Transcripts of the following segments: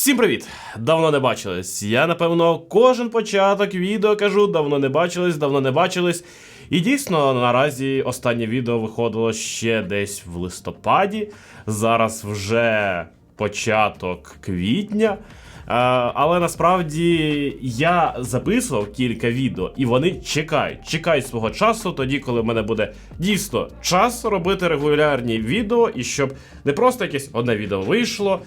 Всім привіт! Давно не бачились. Я напевно кожен початок відео кажу, давно не бачились, давно не бачились. І дійсно, наразі останнє відео виходило ще десь в листопаді. Зараз вже початок квітня. Е, Але насправді я записував кілька відео, і вони чекають. Чекають свого часу, тоді, коли в мене буде дійсно час робити регулярні відео, і щоб не просто якесь одне відео вийшло.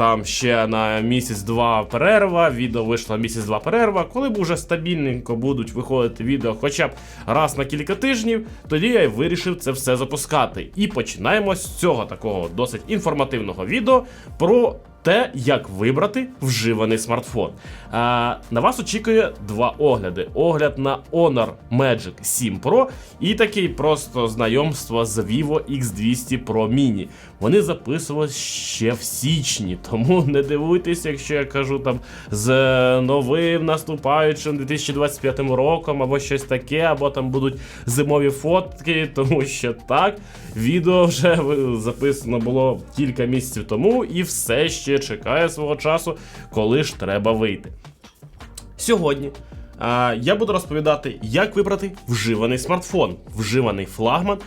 Там ще на місяць-два перерва, відео вийшло місяць-два перерва. Коли б уже стабільненько будуть виходити відео хоча б раз на кілька тижнів, тоді я й вирішив це все запускати. І починаємо з цього такого досить інформативного відео про те, як вибрати вживаний смартфон. А, на вас очікує два огляди: огляд на Honor Magic 7 Pro і такий просто знайомство з Vivo X200 Pro Mini. Вони записувались ще в січні, тому не дивуйтесь, якщо я кажу там з новим наступаючим 2025 роком, або щось таке, або там будуть зимові фотки, тому що так, відео вже записано було кілька місяців тому, і все ще чекає свого часу, коли ж треба вийти. Сьогодні я буду розповідати, як вибрати вживаний смартфон, вживаний флагман.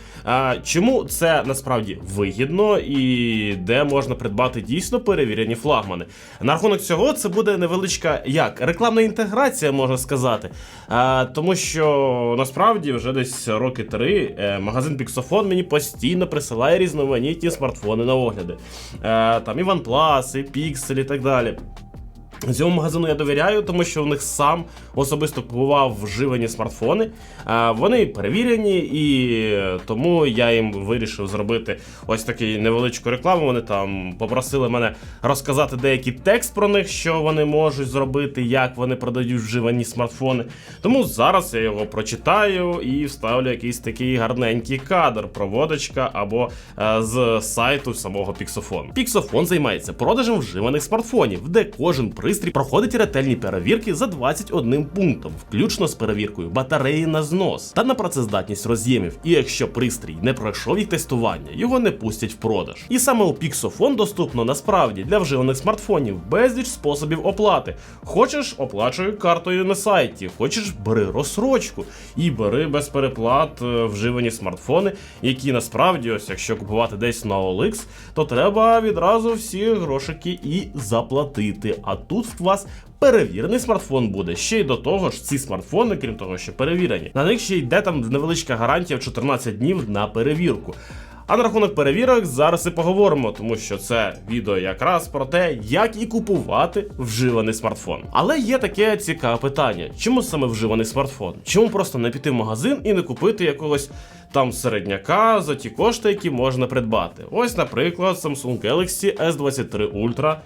Чому це насправді вигідно і де можна придбати дійсно перевірені флагмани. На рахунок цього це буде невеличка як рекламна інтеграція, можна сказати. Тому що насправді вже десь роки три е, магазин Pixofon мені постійно присилає різноманітні смартфони на огляди. Е, там і OnePlus, і Pixel і так далі. Цьому магазину я довіряю, тому що у них сам особисто купував вживані смартфони. Вони перевірені, і тому я їм вирішив зробити ось таку невеличку рекламу. Вони там попросили мене розказати деякий текст про них, що вони можуть зробити, як вони продають вживані смартфони. Тому зараз я його прочитаю і вставлю якийсь такий гарненький кадр, проводочка або е, з сайту самого Pixofon. Pixofon займається продажем вживаних смартфонів, де кожен пристрій проходить ретельні перевірки за 21 пунктом, включно з перевіркою батареї на знос та на працездатність роз'ємів. І якщо пристрій не пройшов їх тестування, його не пустять в продаж. І саме у Pixofon доступно насправді для вживаних смартфонів безліч способів оплати. Хочеш, оплачуй картою на сайті, хочеш, бери розсрочку і бери без переплат е, вживані смартфони, які насправді, ось якщо купувати десь на OLX, то треба відразу всі грошики і заплатити. А тут в вас перевірений смартфон буде. Ще й до того ж, ці смартфони, крім того, що перевірені, на них ще йде там невеличка гарантія в 14 днів на перевірку. А на рахунок перевірок зараз і поговоримо, тому що це відео якраз про те, як і купувати вживаний смартфон. Але є таке цікаве питання: чому саме вживаний смартфон? Чому просто не піти в магазин і не купити якогось там середняка за ті кошти, які можна придбати? Ось, наприклад, Samsung Galaxy S23 Ultra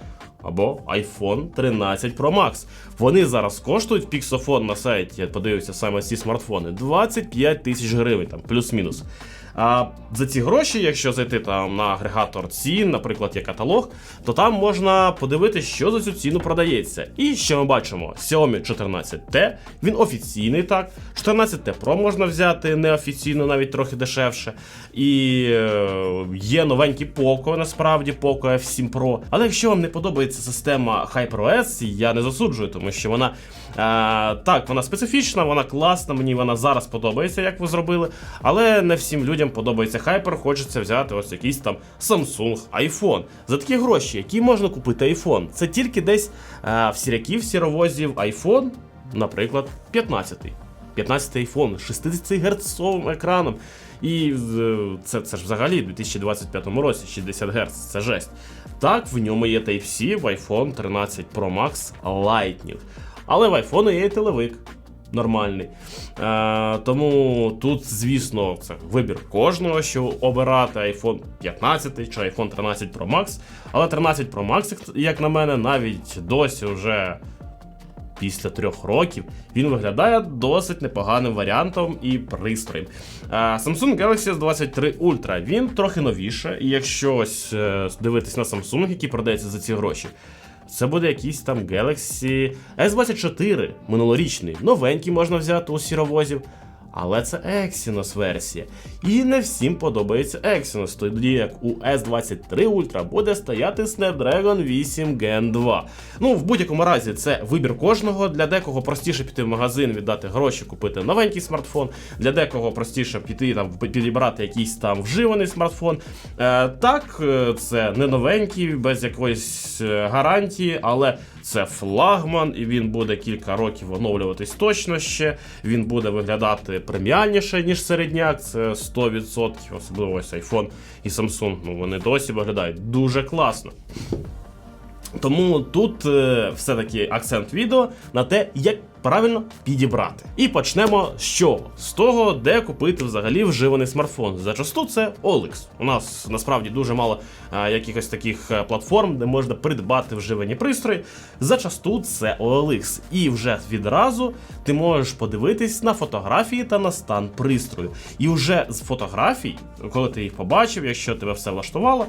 або iPhone 13 Pro Max. Вони зараз коштують піксофон на сайті, я подивився саме ці смартфони, 25 тисяч гривень, там плюс-мінус. А за ці гроші, якщо зайти там на агрегатор цін, наприклад, є каталог, то там можна подивитися, що за цю ціну продається. І що ми бачимо: Xiaomi 14T, він офіційний так. 14T Pro можна взяти неофіційно, навіть трохи дешевше. І е, є новенький Poco, насправді Poco F7 Pro. Але якщо вам не подобається система HyperOS, я не засуджую, тому що вона е, так, вона специфічна, вона класна, мені вона зараз подобається, як ви зробили. Але не всім людям подобається Hyper, хочеться взяти ось якийсь там Samsung, iPhone. За такі гроші, які можна купити iPhone. Це тільки десь е, в сіряків сіровозів iPhone, наприклад, 15. 15 iPhone, 60 герцовим екраном. І е, це, це ж взагалі в 2025 році 60 Гц, це жесть. Так, в ньому є Type-C в iPhone 13 Pro Max Lightning. Але в iPhone є і телевик нормальний. Е, Тому тут, звісно, це вибір кожного, що обирати iPhone 15 чи iPhone 13 Pro Max. Але 13 Pro Max, як на мене, навіть досі вже. Після трьох років він виглядає досить непоганим варіантом і пристроєм. Е, Samsung Galaxy S23 Ultra він трохи новіше, і якщо ось е, дивитись на Samsung, який продається за ці гроші, це буде якийсь там Galaxy S24 минулорічний, новенький можна взяти у сіровозів. Але це Exynos версія. І не всім подобається Exynos, тоді як у S23 Ultra буде стояти Snapdragon 8 Gen 2. Ну, в будь-якому разі, це вибір кожного. Для декого простіше піти в магазин, віддати гроші, купити новенький смартфон. Для декого простіше піти там підібрати якийсь там вживаний смартфон. Е, так, е, це не новенький, без якоїсь е, гарантії, але це флагман, і він буде кілька років оновлюватись точно ще. Він буде виглядати преміальніше, ніж середняк. Це 100%, особливо ось iPhone і Samsung. Ну вони досі виглядають дуже класно. Тому тут е, все-таки акцент відео на те, як правильно підібрати. І почнемо з чого? З того, де купити взагалі вживаний смартфон. Зачасту це OLX. У нас насправді дуже мало е, якихось таких е, платформ, де можна придбати вживані пристрої. Зачасту це OLX. І вже відразу ти можеш подивитись на фотографії та на стан пристрою. І вже з фотографій, коли ти їх побачив, якщо тебе все влаштувало.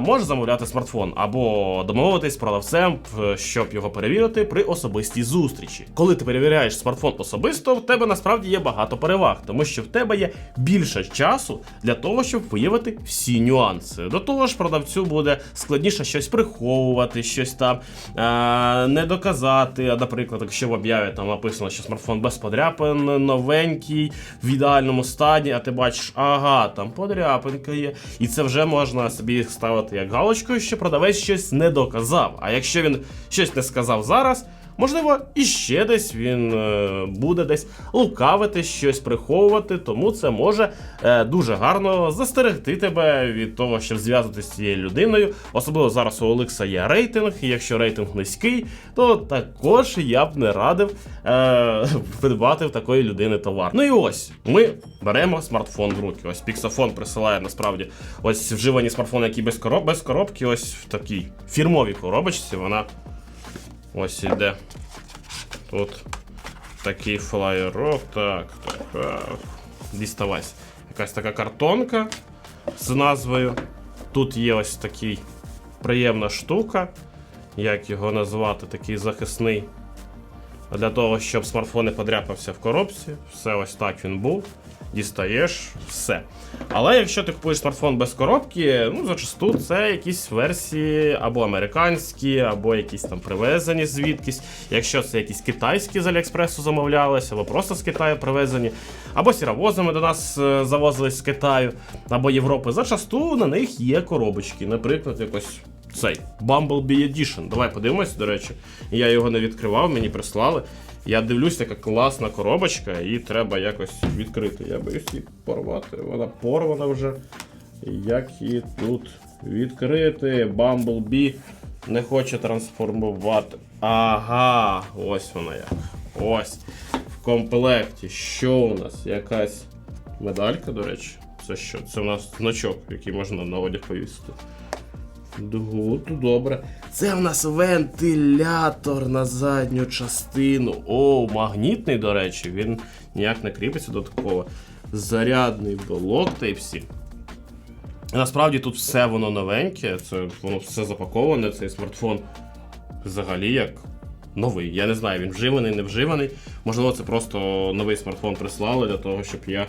Можеш замовляти смартфон або домовитись з продавцем, е, щоб його перевірити при особистій зустрічі. Коли ти перевіряєш смартфон особисто, в тебе насправді є багато переваг, тому що в тебе є більше часу для того, щоб виявити всі нюанси. До того ж, продавцю буде складніше щось приховувати, щось там е- не доказати. Наприклад, якщо в об'яві там написано, що смартфон без подряпин, новенький, в ідеальному стані, а ти бачиш, ага, там подряпинка є. І це вже можна собі ставити як галочкою, що продавець щось не доказав. А якщо він щось не сказав зараз. Можливо, і ще десь він е, буде десь лукавити, щось приховувати, тому це може е, дуже гарно застерегти тебе від того, щоб зв'язатися з цією людиною. Особливо зараз у Олекса є рейтинг, і якщо рейтинг низький, то також я б не радив е, придбати в такої людини товар. Ну і ось ми беремо смартфон в руки. Ось Pixofon присилає насправді ось вживані смартфони, які без, короб... без коробки, ось в такій фірмовій коробочці. Вона Ось іде. Тут такий флаєрок. Так, так. Діставайся. Якась така картонка з назвою. Тут є ось такий приємна штука. Як його назвати, такий захисний. Для того, щоб смартфон не подряпався в коробці. Все ось так він був. Дістаєш, все. Але якщо ти купуєш смартфон без коробки, ну зачасту це якісь версії або американські, або якісь там привезені звідкись. Якщо це якісь китайські з Аліекспресу замовлялися, або просто з Китаю привезені, або сіровозами до нас е, завозились з Китаю, або Європи. Зачасту на них є коробочки. Наприклад, якось цей Bumblebee Edition. Давай подивимось, до речі. Я його не відкривав, мені прислали. Я дивлюсь, така класна коробочка, і треба якось відкрити. Я боюсь її порвати. Вона порвана вже. Як її тут відкрити? Bumblebee не хоче трансформувати. Ага, ось вона як. Ось. В комплекті. Що у нас? Якась медалька, до речі. Це що? Це у нас значок, який можна на одяг повісити. Гуд, добре. Це в нас вентилятор на задню частину. О, магнітний, до речі, він ніяк не кріпиться додатково. Зарядний блок Type-C. Насправді тут все воно новеньке, це воно все запаковане, цей смартфон взагалі як новий. Я не знаю, він вживаний, не вживаний. Можливо, це просто новий смартфон прислали для того, щоб я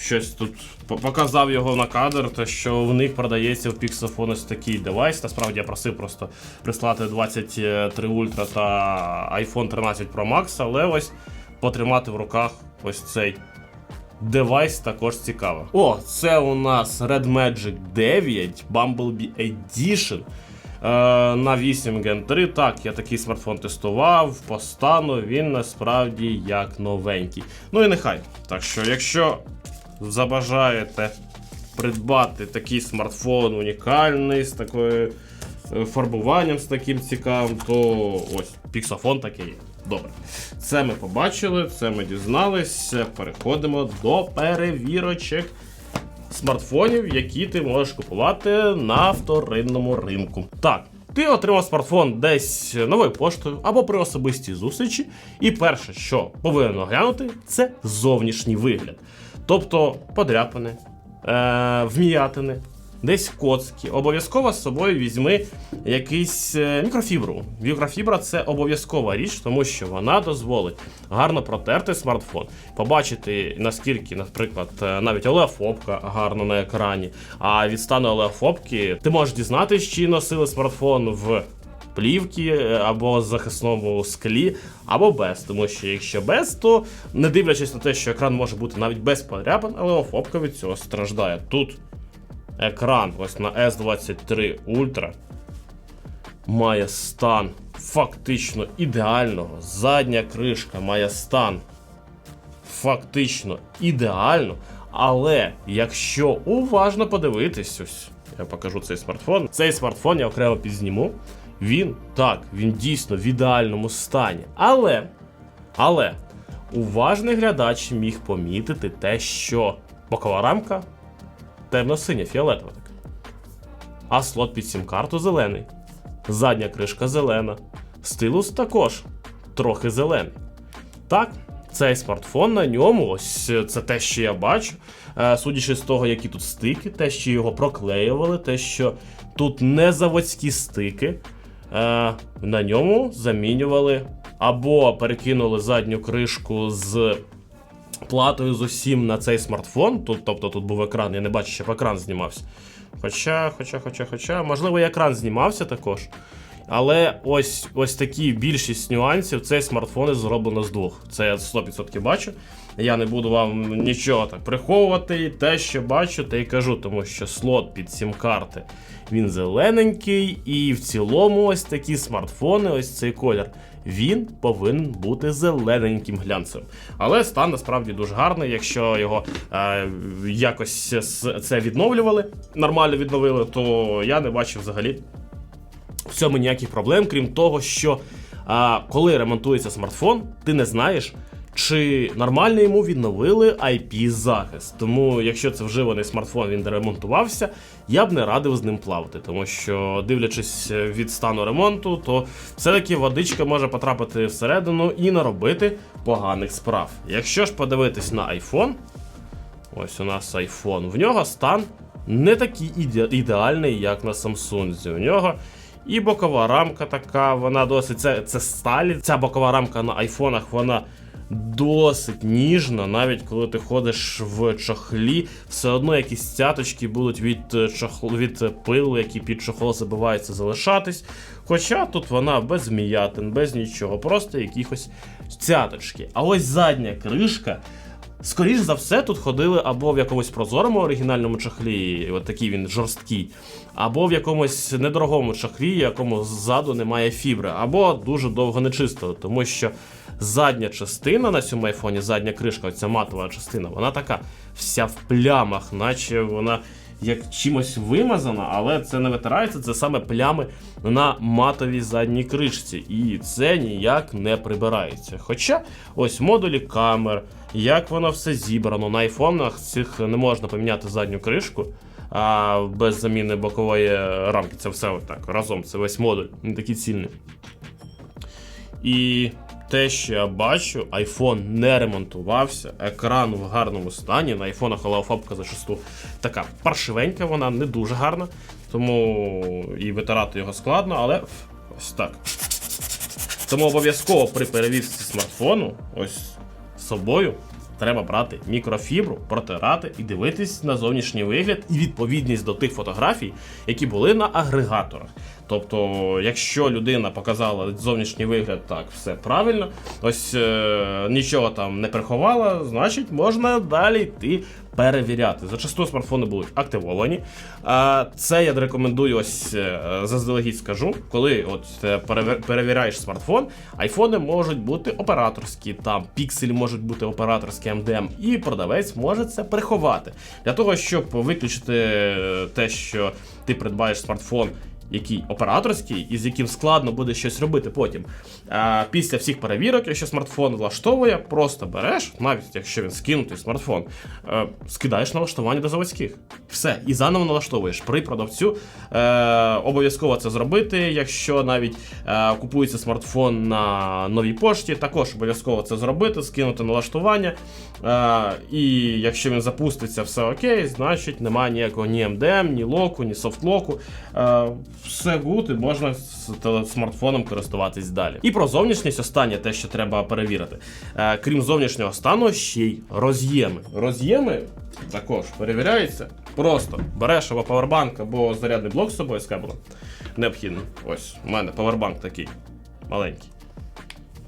щось тут показав його на кадр, те, що в них продається в Pixelphone ось такий девайс. Насправді я просив просто прислати 23 Ultra та iPhone 13 Pro Max, але ось потримати в руках ось цей девайс також цікаво. О, це у нас Red Magic 9 Bumblebee Edition. Е, на 8 Gen 3. Так, я такий смартфон тестував, по стану він насправді як новенький. Ну і нехай. Так що, якщо забажаєте придбати такий смартфон унікальний, з такою е, фарбуванням з таким цікавим, то ось піксофон такий є. Добре. Це ми побачили, це ми дізналися. Переходимо до перевірочок смартфонів, які ти можеш купувати на вторинному ринку. Так. Ти отримав смартфон десь новою поштою або при особистій зустрічі, і перше, що повинен оглянути, це зовнішній вигляд. Тобто подряпини, е, вм'ятини, десь коцки. Обов'язково з собою візьми якийсь е, мікрофібру. Мікрофібра це обов'язкова річ, тому що вона дозволить гарно протерти смартфон, побачити наскільки, наприклад, е, навіть олеофобка гарно на екрані. А від стану олеофобки ти можеш дізнатися, чи носили смартфон в плівки е, або захисному склі, або без. Тому що якщо без, то не дивлячись на те, що екран може бути навіть без подряпин, але офопка від цього страждає. Тут екран ось на S23 Ultra має стан фактично ідеального. Задня кришка має стан фактично ідеально. Але якщо уважно подивитись, ось я покажу цей смартфон. Цей смартфон я окремо підзніму. Він так, він дійсно в ідеальному стані. Але, але уважний глядач міг помітити те, що бокова рамка темно-синя, фіолетова така. А слот під сім-карту зелений. Задня кришка зелена. Стилус також трохи зелений. Так, цей смартфон на ньому, ось це те, що я бачу. Е, Судячи з того, які тут стики, те, що його проклеювали, те, що тут не заводські стики, на ньому замінювали або перекинули задню кришку з платою з усім на цей смартфон. Тут, тобто тут був екран, я не бачу, щоб екран знімався. Хоча, хоча, хоча, хоча, можливо, і екран знімався також. Але ось ось такі більшість нюансів цей смартфон зроблено з двох. Це я 100% бачу. Я не буду вам нічого так приховувати. Те, що бачу, те й кажу, тому що слот під сім-карти він зелененький, і в цілому ось такі смартфони, ось цей колір, він повинен бути зелененьким глянцем. Але стан насправді дуже гарний. Якщо його е, якось це відновлювали, нормально відновили, то я не бачив взагалі в цьому ніяких проблем, крім того, що а, коли ремонтується смартфон, ти не знаєш, чи нормально йому відновили IP-захист. Тому, якщо це вживаний смартфон, він ремонтувався, я б не радив з ним плавати, тому що, дивлячись від стану ремонту, то все-таки водичка може потрапити всередину і наробити поганих справ. Якщо ж подивитись на iPhone, ось у нас iPhone, в нього стан не такий іде- ідеальний, як на Samsung. У нього і бокова рамка така, вона досить. Це, це сталі. Ця бокова рамка на айфонах, вона досить ніжна. Навіть коли ти ходиш в чохлі, все одно якісь цяточки будуть від е, чохл, від пилу, які під чохол забиваються, залишатись. Хоча тут вона без м'ятин, без нічого, просто якихось цяточки. А ось задня кришка. Скоріш за все, тут ходили або в якомусь прозорому оригінальному чохлі, от такий він жорсткий, або в якомусь недорогому чохлі, якому ззаду немає фібри, або дуже довго нечистого, тому що задня частина на цьому айфоні, задня кришка, ця матова частина, вона така вся в плямах, наче вона як чимось вимазана, але це не витирається, це саме плями на матовій задній кришці. І це ніяк не прибирається. Хоча ось модулі камер, як воно все зібрано. На айфонах цих не можна поміняти задню кришку. А без заміни бокової рамки це все отак разом, це весь модуль, він такий цільний. І те, що я бачу, iPhone не ремонтувався, екран в гарному стані. На айфонах олеофобка зачасту така паршивенька, вона не дуже гарна, тому і витирати його складно, але ось так. Тому обов'язково при перевізці смартфону, ось з собою, треба брати мікрофібру, протирати і дивитись на зовнішній вигляд і відповідність до тих фотографій, які були на агрегаторах. Тобто, якщо людина показала зовнішній вигляд, так, все правильно, ось е, нічого там не приховала, значить можна далі йти перевіряти. Зачасту смартфони будуть активовані. А це я рекомендую ось е, заздалегідь скажу, коли от е, перевіряєш смартфон, айфони можуть бути операторські, там пікселі можуть бути операторські MDM, і продавець може це приховати. Для того, щоб виключити е, те, що ти придбаєш смартфон. Який операторський, і з яким складно буде щось робити потім. А, після всіх перевірок, якщо смартфон влаштовує, просто береш, навіть якщо він скинутий смартфон, е, скидаєш налаштування до заводських. Все, і заново налаштовуєш. При продавцю е, обов'язково це зробити. Якщо навіть е, купується смартфон на новій пошті, також обов'язково це зробити, скинути налаштування. Е, і якщо він запуститься, все окей, значить немає ніякого ні MDM, ні локу, ні софтлоку. Е, все гуд, і можна з смартфоном користуватись далі. І про зовнішність останнє те, що треба перевірити. Е, крім зовнішнього стану, ще й роз'єми. Роз'єми також перевіряються. Просто береш або павербанк, або зарядний блок з собою з кабелем. Необхідно. Ось, у мене павербанк такий маленький.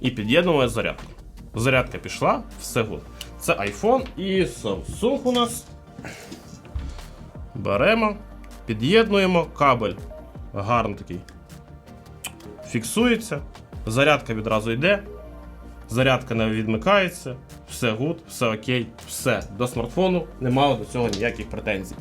І під'єднуємо зарядку. Зарядка пішла, все гуд. Це iPhone і Samsung у нас. Беремо, під'єднуємо кабель. Гарно такий. Фіксується. Зарядка відразу йде. Зарядка не відмикається. Все гуд, все окей, все. До смартфону немає до цього ніяких претензій.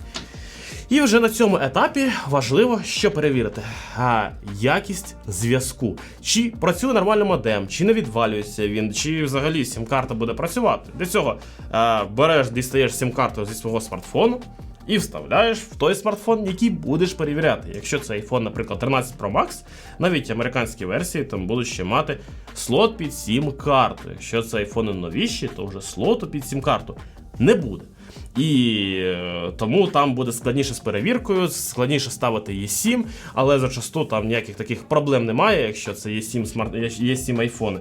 І вже на цьому етапі важливо що перевірити: а, якість зв'язку. Чи працює нормально модем, чи не відвалюється він, чи взагалі сім-карта буде працювати. Для цього а, береш, дістаєш сім-карту зі свого смартфону і вставляєш в той смартфон, який будеш перевіряти. Якщо це iPhone, наприклад, 13 Pro Max, навіть американські версії там будуть ще мати слот під сім-карту. Якщо це iPhone новіші, то вже слоту під сім-карту не буде. І е, тому там буде складніше з перевіркою, складніше ставити E7, але зачасту там ніяких таких проблем немає, якщо це є 7 смарт... є 7 айфони.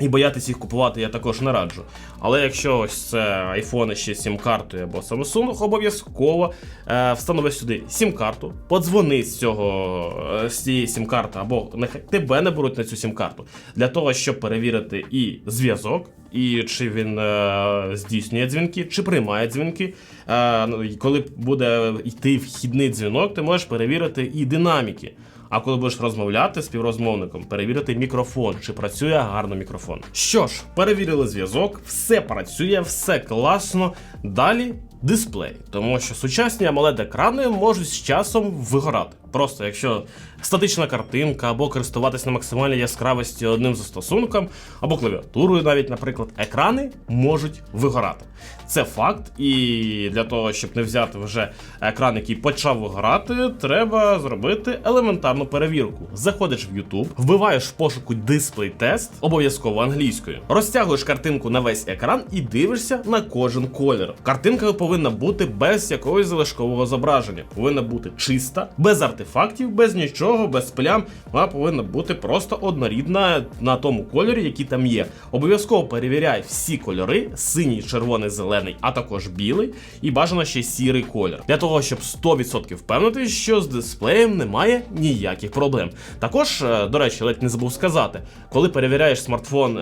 І боятися їх купувати я також не раджу. Але якщо ось це айфони ще сім-картою або Samsung, обов'язково е, встанови сюди сім-карту, подзвони з цього е, з цієї сім-карти, або нехай тебе не беруть на цю сім-карту, для того, щоб перевірити і зв'язок, і чи він е, здійснює дзвінки, чи приймає дзвінки. Е, ну, коли буде йти вхідний дзвінок, ти можеш перевірити і динаміки. А коли будеш розмовляти з співрозмовником, перевірити мікрофон, чи працює гарно мікрофон. Що ж, перевірили зв'язок, все працює, все класно. Далі дисплей, тому що сучасні amoled екрани можуть з часом вигорати. Просто якщо статична картинка, або користуватись на максимальній яскравості одним застосунком, або клавіатурою, навіть, наприклад, екрани можуть вигорати. Це факт, і для того, щоб не взяти вже екран, який почав вигорати, треба зробити елементарну перевірку. Заходиш в YouTube, вбиваєш в пошуку дисплей тест, обов'язково англійською, розтягуєш картинку на весь екран і дивишся на кожен колір. Картинка повинна бути без якогось залишкового зображення, повинна бути чиста, без артефактів, без нічого, без плям. Вона повинна бути просто однорідна на тому кольорі, який там є. Обов'язково перевіряй всі кольори: синій, червоний, зелений, а також білий, і бажано ще сірий колір. Для того, щоб 100% впевнити, що з дисплеєм немає ніяких проблем. Також, е, до речі, ледь не забув сказати, коли перевіряєш смартфон е,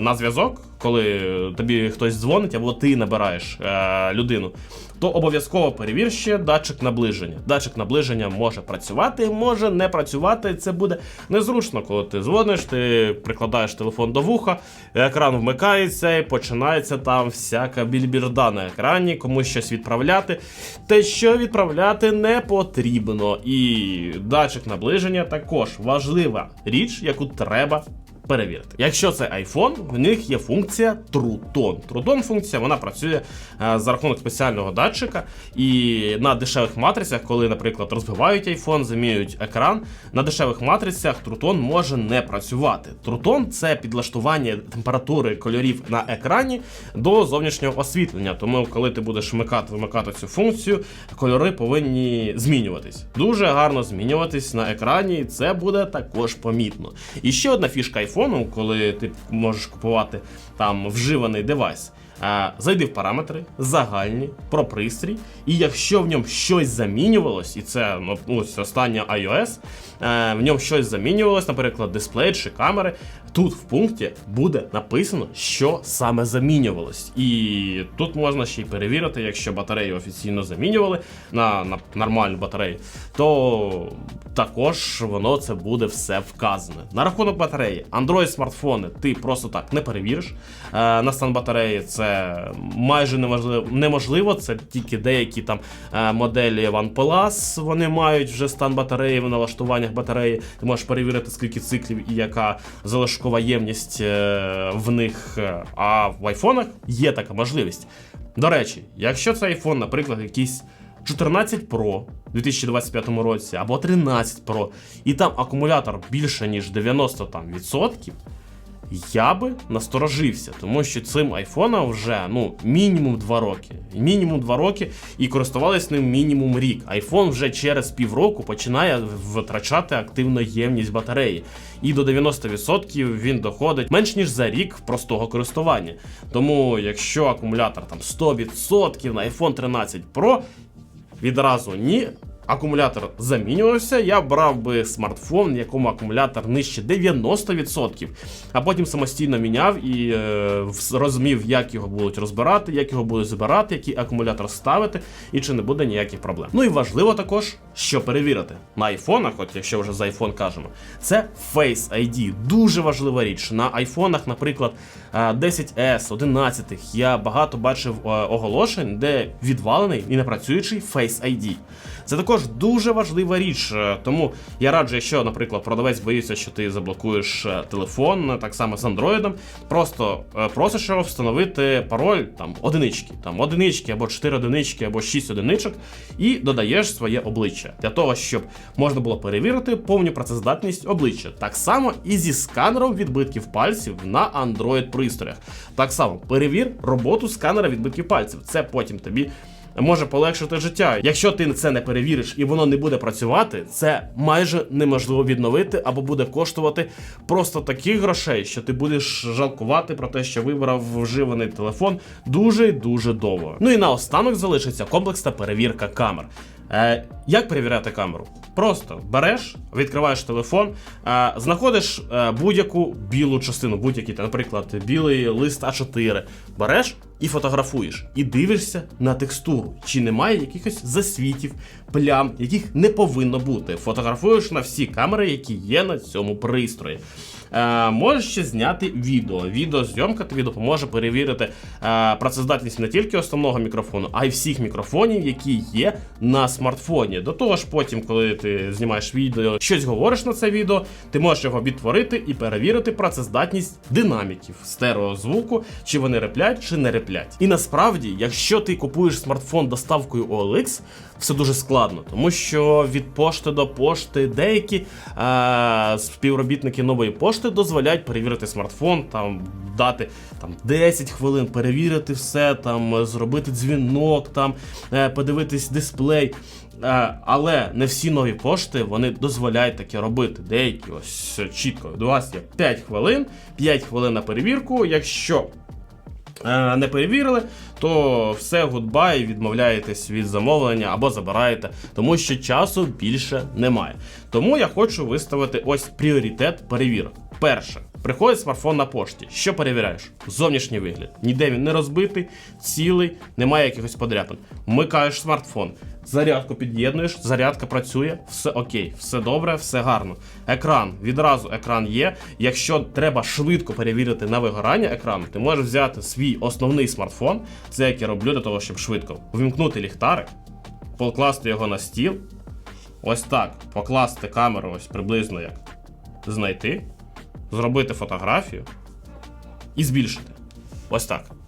на зв'язок, коли тобі хтось дзвонить або ти набираєш е, людину. То обов'язково перевір ще датчик наближення. Датчик наближення може працювати, може не працювати. Це буде незручно, коли ти дзвониш, ти прикладаєш телефон до вуха, екран вмикається і починається там всяка більбірда на екрані, комусь щось відправляти. Те, що відправляти не потрібно. І датчик наближення також важлива річ, яку треба перевірити. Якщо це iPhone, в них є функція True Tone. Функція вона працює е, за рахунок спеціального датчика. І на дешевих матрицях, коли, наприклад, розбивають iPhone, замінюють екран, на дешевих матрицях True може не працювати. True – це підлаштування температури кольорів на екрані до зовнішнього освітлення. Тому, коли ти будеш вмикати вимикати цю функцію, кольори повинні змінюватись. Дуже гарно змінюватись на екрані, і це буде також помітно. І ще одна фішка iPhone, коли ти можеш купувати там вживаний девайс. Зайди в параметри, загальні, про пристрій, і якщо в ньому щось замінювалось, і це ну, ось остання iOS, е, в ньому щось замінювалось, наприклад, дисплей чи камери, тут в пункті буде написано, що саме замінювалось. І тут можна ще й перевірити, якщо батарею офіційно замінювали на, на нормальну батарею, то також воно це буде все вказане. На рахунок батареї, Android смартфони ти просто так не перевіриш. Е, на стан батареї це майже неможливо, неможливо. Це тільки деякі там е, моделі OnePlus, вони мають вже стан батареї в налаштуваннях батареї. Ти можеш перевірити, скільки циклів і яка залишкова ємність е, в них. А в айфонах є така можливість. До речі, якщо це iPhone, наприклад, якийсь 14 Pro у 2025 році або 13 Pro, і там акумулятор більше ніж 90 там, відсотків, я би насторожився, тому що цим айфоном вже ну мінімум 2 роки. Мінімум 2 роки і користувались ним мінімум рік. Айфон вже через півроку починає витрачати активну ємність батареї. І до 90% він доходить менш ніж за рік простого користування. Тому, якщо акумулятор там 100% на iPhone 13 Pro, відразу ні. Акумулятор замінювався, я брав би смартфон, в якому акумулятор нижче 90%, а потім самостійно міняв і е, розумів, як його будуть розбирати, як його будуть збирати, який акумулятор ставити, і чи не буде ніяких проблем. Ну і важливо також, що перевірити на айфонах, от якщо вже за айфон кажемо, це Face ID. Дуже важлива річ. На айфонах, наприклад, е, 10S, 11 я багато бачив е, оголошень, де відвалений і непрацюючий Face ID. Це також дуже важлива річ, е, тому я раджу, якщо, наприклад, продавець боїться, що ти заблокуєш е, телефон, е, так само з Android, просто просиш його встановити пароль там одинички, там одинички або 4 одинички, або 6 одиничок, і додаєш своє обличчя для того, щоб можна було перевірити повну працездатність обличчя. Так само і зі сканером відбитків пальців на Android пристроях. Так само перевір роботу сканера відбитків пальців. Це потім тобі може полегшити життя. Якщо ти це не перевіриш і воно не буде працювати, це майже неможливо відновити або буде коштувати просто таких грошей, що ти будеш жалкувати про те, що вибрав вживаний телефон дуже дуже довго. Ну і наостанок залишиться комплексна перевірка камер. Е, як перевіряти камеру? Просто береш, відкриваєш телефон, е, знаходиш е, будь-яку білу частину, будь-який, наприклад, білий лист А4, береш і фотографуєш, і дивишся на текстуру, чи немає якихось засвітів, плям, яких не повинно бути. Фотографуєш на всі камери, які є на цьому пристрої. Е, можеш ще зняти відео. Відеозйомка тобі допоможе перевірити е, працездатність не тільки основного мікрофону, а й всіх мікрофонів, які є на смартфоні. До того ж, потім, коли ти знімаєш відео, щось говориш на це відео, ти можеш його відтворити і перевірити працездатність динаміків стереозвуку, чи вони реплять, чи не реплять. І насправді, якщо ти купуєш смартфон доставкою OLX, все дуже складно, тому що від пошти до пошти деякі е, співробітники нової пошти дозволяють перевірити смартфон, там дати там 10 хвилин, перевірити все, там зробити дзвінок, там е, подивитись дисплей. Е, але не всі нові пошти вони дозволяють таке робити. Деякі ось чітко. У вас є 5 хвилин, 5 хвилин на перевірку. Якщо не перевірили, то все гудбай, відмовляєтесь від замовлення або забираєте, тому що часу більше немає. Тому я хочу виставити ось пріоритет перевірок. Перше. Приходить смартфон на пошті. Що перевіряєш? Зовнішній вигляд. Ніде він не розбитий, цілий, немає якихось подряпин. Микаєш смартфон, зарядку під'єднуєш, зарядка працює, все окей, все добре, все гарно. Екран, відразу екран є. Якщо треба швидко перевірити на вигорання екрану, ти можеш взяти свій основний смартфон, це як я роблю для того, щоб швидко вимкнути ліхтарик, покласти його на стіл. Ось так, покласти камеру, ось приблизно як знайти, зробити фотографію і збільшити. Ось так.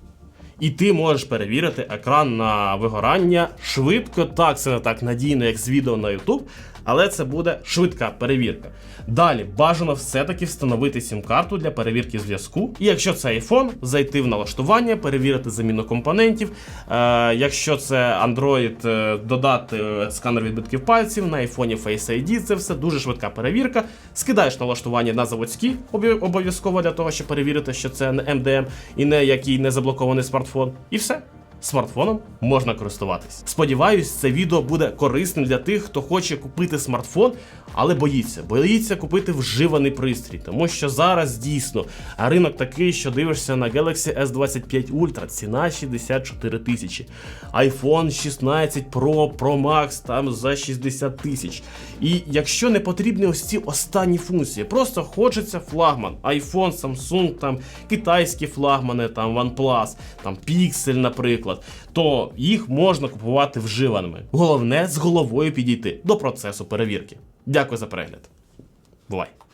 І ти можеш перевірити екран на вигорання швидко. Так, це не так надійно, як з відео на YouTube, але це буде швидка перевірка. Далі бажано все-таки встановити сім-карту для перевірки зв'язку. І якщо це iPhone, зайти в налаштування, перевірити заміну компонентів. Е, якщо це Android, е, додати е, сканер відбитків пальців на iPhone Face ID, це все дуже швидка перевірка. Скидаєш налаштування на заводські обов'язково для того, щоб перевірити, що це не MDM і не який не заблокований смартфон. І все. Смартфоном можна користуватись. Сподіваюсь, це відео буде корисним для тих, хто хоче купити смартфон, але боїться. Боїться купити вживаний пристрій, тому що зараз дійсно ринок такий, що дивишся на Galaxy S25 Ultra, ціна 64 тисячі. iPhone 16 Pro, Pro Max там за 60 тисяч. І якщо не потрібні ось ці останні функції, просто хочеться флагман, iPhone, Samsung, там китайські флагмани, там OnePlus, там Pixel, наприклад, то їх можна купувати вживаними. Головне з головою підійти до процесу перевірки. Дякую за перегляд. Бувай!